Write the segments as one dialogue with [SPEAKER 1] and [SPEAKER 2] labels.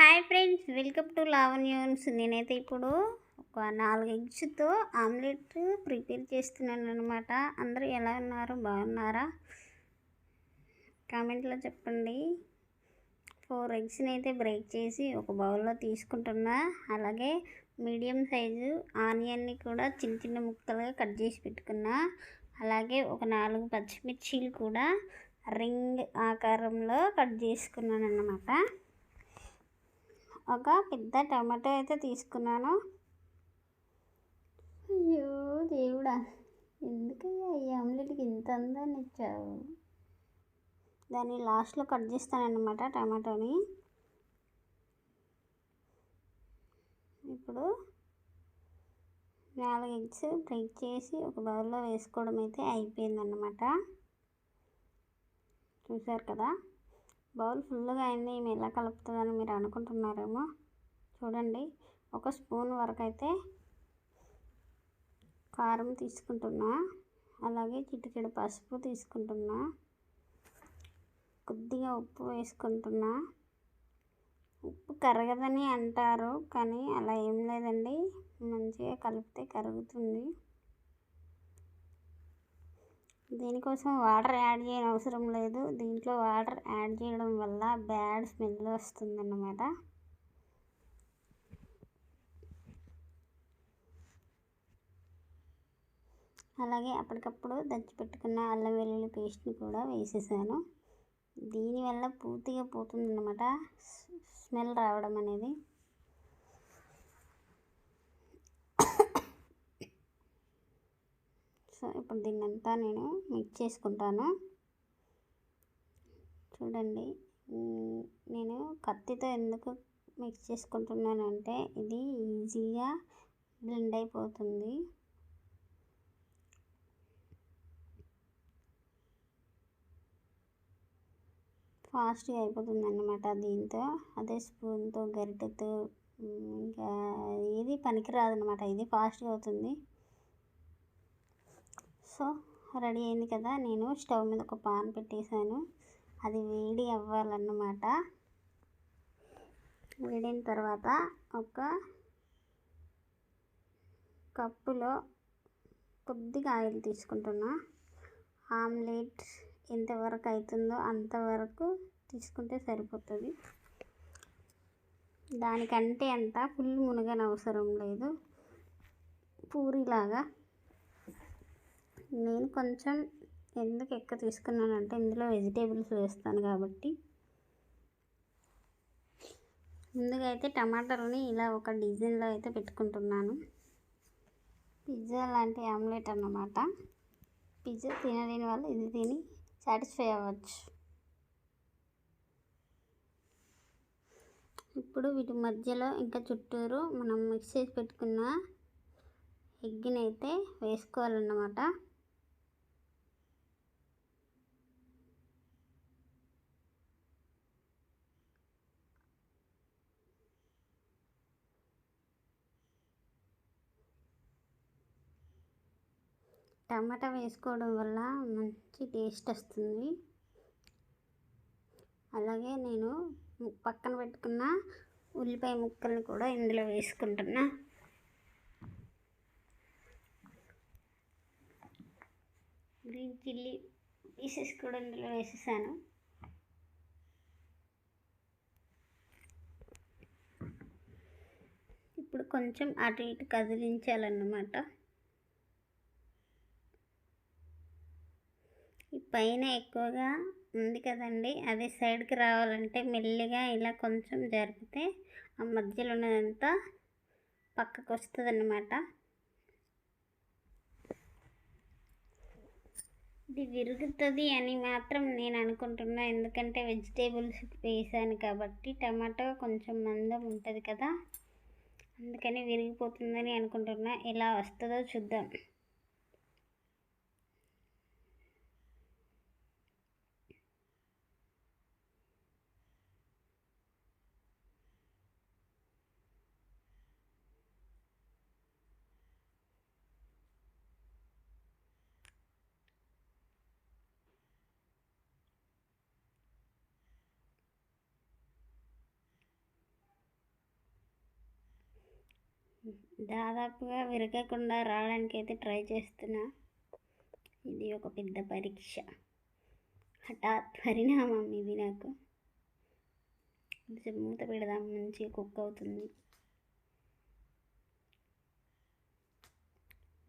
[SPEAKER 1] Hi friends welcome to లావన్యూన్స్ నేనైతే ఇప్పుడు ఒక నాలుగు ఎగ్స్తో ఆమ్లెట్ ప్రిపేర్ చేస్తున్నాను అనమాట అందరూ ఎలా ఉన్నారు? బాగున్నారా? కామెంట్లో చెప్పండి. ఫోర్ ఎగ్స్ని అయితే బ్రేక్ చేసి ఒక బౌల్లో తీసుకుంటున్నా. అలాగే మీడియం సైజు ఆనియన్ని కూడా చిన్న చిన్న ముక్కలుగా కట్ చేసి పెట్టుకున్నా. అలాగే ఒక నాలుగు పచ్చిమిర్చీలు కూడా రింగ్ ఆకారంలో కట్ చేసుకున్నాను అన్నమాట ఒక పెద్ద టమాటో అయితే తీసుకున్నాను. అయ్యో దేవుడా ఎందుకయ్యా ఈ ఆమ్లెట్కి ఇంత అందాన్ని ఇచ్చావు? దాన్ని లాస్ట్లో కట్ చేస్తానన్నమాట టమాటోని. ఇప్పుడు నాలుగు ఎగ్స్ బ్రేక్ చేసి ఒక బౌల్లో వేసుకోవడం అయితే అయిపోయిందన్నమాట. చూసారు కదా? బౌల్ ఫుల్గా అయింది. ఈమె ఎలా కలుపుతుందని మీరు అనుకుంటున్నారేమో చూడండి. ఒక స్పూన్ వరకు అయితే కారం తీసుకుంటున్నా. అలాగే చిటికెడు పసుపు తీసుకుంటున్నా. కొద్దిగా ఉప్పు వేసుకుంటున్నా. ఉప్పు కరగదని అంటారు కానీ అలా ఏం లేదండి. మంచిగా కలిపితే కరుగుతుంది. దీనికోసం వాటర్ యాడ్ చేయని అవసరం లేదు. దీంట్లో వాటర్ యాడ్ చేయడం వల్ల బ్యాడ్ స్మెల్ వస్తుందన్నమాట. అలాగే అప్పటికప్పుడు దంచిపెట్టుకున్న అల్లం వెల్లుల్లి పేస్ట్ని కూడా వేసేసాను. దీనివల్ల పూర్తిగా పోతుందన్నమాట. స్మెల్ రావడం అనేది. సో ఇప్పుడు దీన్నంతా నేను మిక్స్ చేసుకుంటాను. చూడండి. నేను కత్తితో ఎందుకు మిక్స్ చేసుకుంటున్నానంటే ఇది ఈజీగా బ్లెండ్ అయిపోతుంది. ఫాస్ట్గా అయిపోతుంది అన్నమాట దీంతో. అదే స్పూన్తో గరిటెతో ఇంకా ఏది పనికిరాదనమాట ఇది ఫాస్ట్గా అవుతుంది. సో రెడీ అయింది కదా నేను స్టవ్ మీద ఒక పాన్ పెట్టేశాను. అది వేడి అవ్వాలన్నమాట. వేడిన తర్వాత ఒక కప్పులో కొద్దిగా ఆయిల్ తీసుకుంటున్నా. ఆమ్లెట్ ఎంతవరకు అవుతుందో అంతవరకు తీసుకుంటే సరిపోతుంది. దానికంటే అంత ఫుల్ మునగని అవసరం లేదు. పూరిలాగా నేను కొంచెం ఎందుకు ఎక్కువ తీసుకున్నానంటే ఇందులో వెజిటేబుల్స్ వేస్తాను కాబట్టి. ముందుగా అయితే టమాటాలని ఇలా ఒక డిజైన్లో అయితే పెట్టుకుంటున్నాను. పిజ్జా లాంటి ఆమ్లెట్ అన్నమాట. పిజ్జా తినలేని వాళ్ళు ఇది తిని సాటిస్ఫై అవ్వచ్చు. ఇప్పుడు వీటి మధ్యలో ఇంకా చుట్టూరు మనం మిక్స్ చేసి పెట్టుకున్న ఎగ్ని అయితే వేసుకోవాలన్నమాట. టమాటా వేసుకోవడం వల్ల మంచి టేస్ట్ వస్తుంది. అలాగే నేను పక్కన పెట్టుకున్న ఉల్లిపాయ ముక్కల్ని కూడా ఇందులో వేసుకుంటున్నా. గ్రీన్ చిల్లీ పీసెస్ కూడా ఇందులో వేసేసాను. ఇప్పుడు కొంచెం అటు ఇటు కదిలించాలన్నమాట. పైన ఎక్కువగా ఉంది కదండి. అది సైడ్కి రావాలంటే మెల్లిగా ఇలా కొంచెం జరిపితే ఆ మధ్యలో ఉన్నదంతా పక్కకు వస్తుంది అన్నమాట ఇది విరుగుతుంది అని మాత్రం నేను అనుకుంటున్నా. ఎందుకంటే వెజిటేబుల్స్ వేసాను కాబట్టి టమాటో కొంచెం మందం ఉంటుంది కదా. అందుకని విరిగిపోతుందని అనుకుంటున్నా. ఎలా వస్తుందో చూద్దాం. దాదాపుగా విరగకుండా రావడానికి అయితే ట్రై చేస్తున్నా. ఇది ఒక పెద్ద పరీక్ష. హఠాత్ పరిణామం ఇది నాకు. కొంచెం మూత పెడదాం మంచి కుక్ అవుతుంది.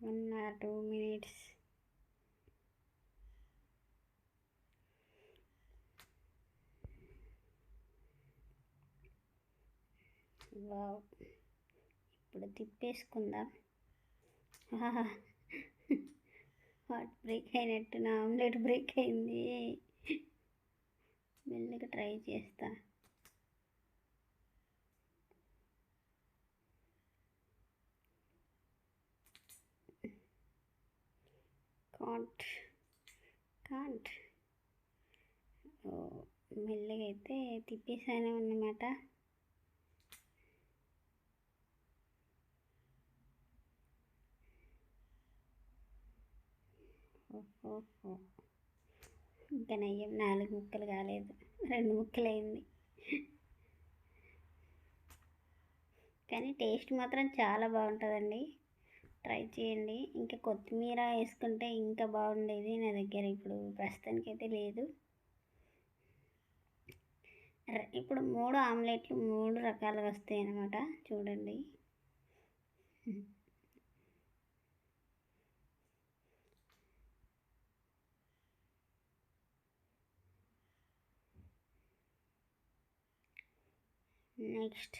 [SPEAKER 1] One or two minutes. Wow. ఇప్పుడు తిప్పేసుకుందాం. హాట్ బ్రేక్ అయినట్టు నా ఆమ్లెట్ బ్రేక్ అయింది. మెల్లగా ట్రై చేస్తా. Can't can't. ఓ మెల్లగా అయితే తిప్పేసాను అన్నమాట. ఇంకా నయ్యం నాలుగు ముక్కలు కాలేదు. రెండు ముక్కలు అయింది కానీ టేస్ట్ మాత్రం చాలా బాగుంటుందండి. ట్రై చేయండి. ఇంకా కొత్తిమీర వేసుకుంటే ఇంకా బాగుండేది నా దగ్గర. ఇప్పుడు ప్రస్తుతానికైతే లేదు. ఇప్పుడు మూడు ఆమ్లెట్లు మూడు రకాలుగా వస్తాయి అన్నమాట చూడండి. నెక్స్ట్.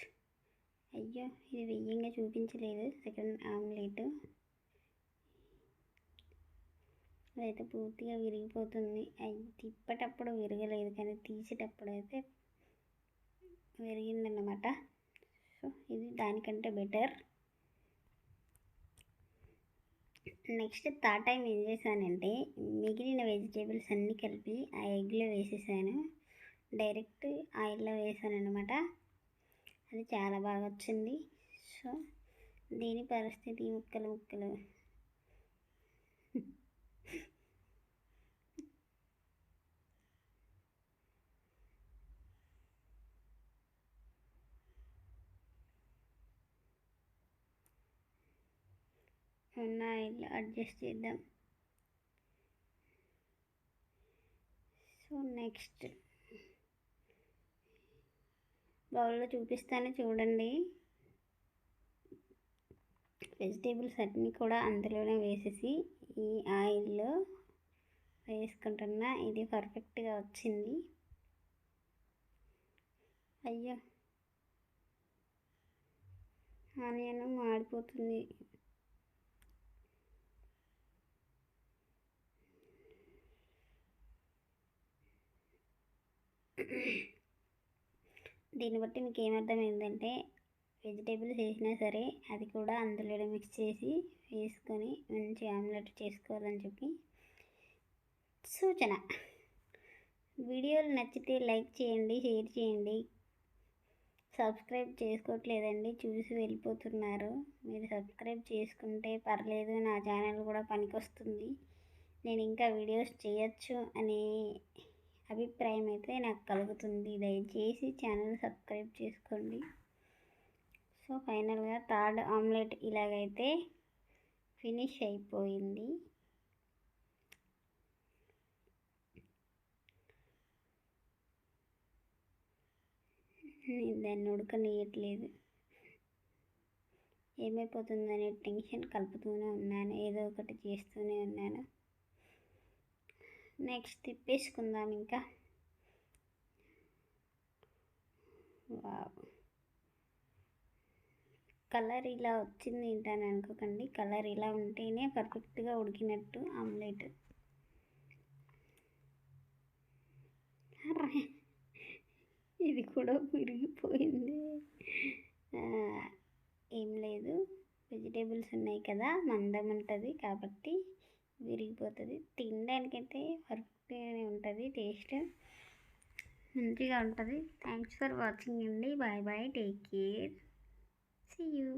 [SPEAKER 1] అయ్యో ఇది వెయ్యంగా చూపించలేదు. సెకండ్ ఆమ్లెట్ అదైతే పూర్తిగా విరిగిపోతుంది. అది తిప్పటప్పుడు విరగలేదు కానీ తీసేటప్పుడు అయితే విరిగిందన్నమాట. సో ఇది దానికంటే బెటర్. నెక్స్ట్ థర్డ్ టైం ఏం చేశానంటే మిగిలిన వెజిటేబుల్స్ అన్నీ కలిపి ఆ ఎగ్లో వేసేసాను. డైరెక్ట్ ఆయిల్లో వేసాను అనమాట అది చాలా బాగా వచ్చింది. సో దీని పరిస్థితి ముక్కలు ముక్కలు. ఉన్నాయి. ఆయిల్ అడ్జస్ట్ చేద్దాం. సో నెక్స్ట్ బౌల్లో చూపిస్తాను చూడండి. వెజిటేబుల్స్ అన్నీ కూడా అందులోనే వేసేసి ఈ ఆయిల్లో వేసుకుంటున్నా. ఇది పర్ఫెక్ట్గా వచ్చింది. అయ్యో! ఆనియన్ మాడిపోతుంది. దీన్ని బట్టి మీకు ఏమర్థం ఏంటంటే వెజిటేబుల్స్ వేసినా సరే అది కూడా అందులోనే మిక్స్ చేసి వేసుకొని మంచి ఆమ్లెట్ చేసుకోవాలని చెప్పి సూచన. వీడియోలు నచ్చితే లైక్ చేయండి షేర్ చేయండి. సబ్స్క్రైబ్ చేసుకోవట్లేదండి చూసి వెళ్ళిపోతున్నారు. మీరు సబ్స్క్రైబ్ చేసుకుంటే పర్లేదు నా ఛానల్ కూడా పనికొస్తుంది. నేను ఇంకా వీడియోస్ చేయొచ్చు అనే అభిప్రాయం అయితే నాకు కలుగుతుంది. దయచేసి ఛానల్ సబ్స్క్రైబ్ చేసుకోండి. సో ఫైనల్గా థర్డ్ ఆమ్లెట్ ఇలాగైతే ఫినిష్ అయిపోయింది. నేను దాన్ని ఉడకనియట్లేదు ఏమైపోతుందనే టెన్షన్ కలుపుతూనే ఉన్నాను. ఏదో ఒకటి చేస్తూనే ఉన్నాను. నెక్స్ట్ తిప్పేసుకుందాం ఇంకా. వావ్. కలర్ ఇలా వచ్చింది ఏంటని అనుకోకండి. కలర్ ఇలా ఉంటేనే పర్ఫెక్ట్గా ఉడికినట్టు ఆమ్లెట్. ఇది కూడా విరిగిపోయింది. ఏం లేదు. వెజిటేబుల్స్ ఉన్నాయి కదా మందం ఉంటుంది కాబట్టి విరిగిపోతుంది. తినడానికైతే పర్ఫెక్ట్గానే ఉంటుంది టేస్ట్ మంచిగా ఉంటుంది. థ్యాంక్స్ ఫర్ వాచింగ్ అండి. Bye bye. Take care. See you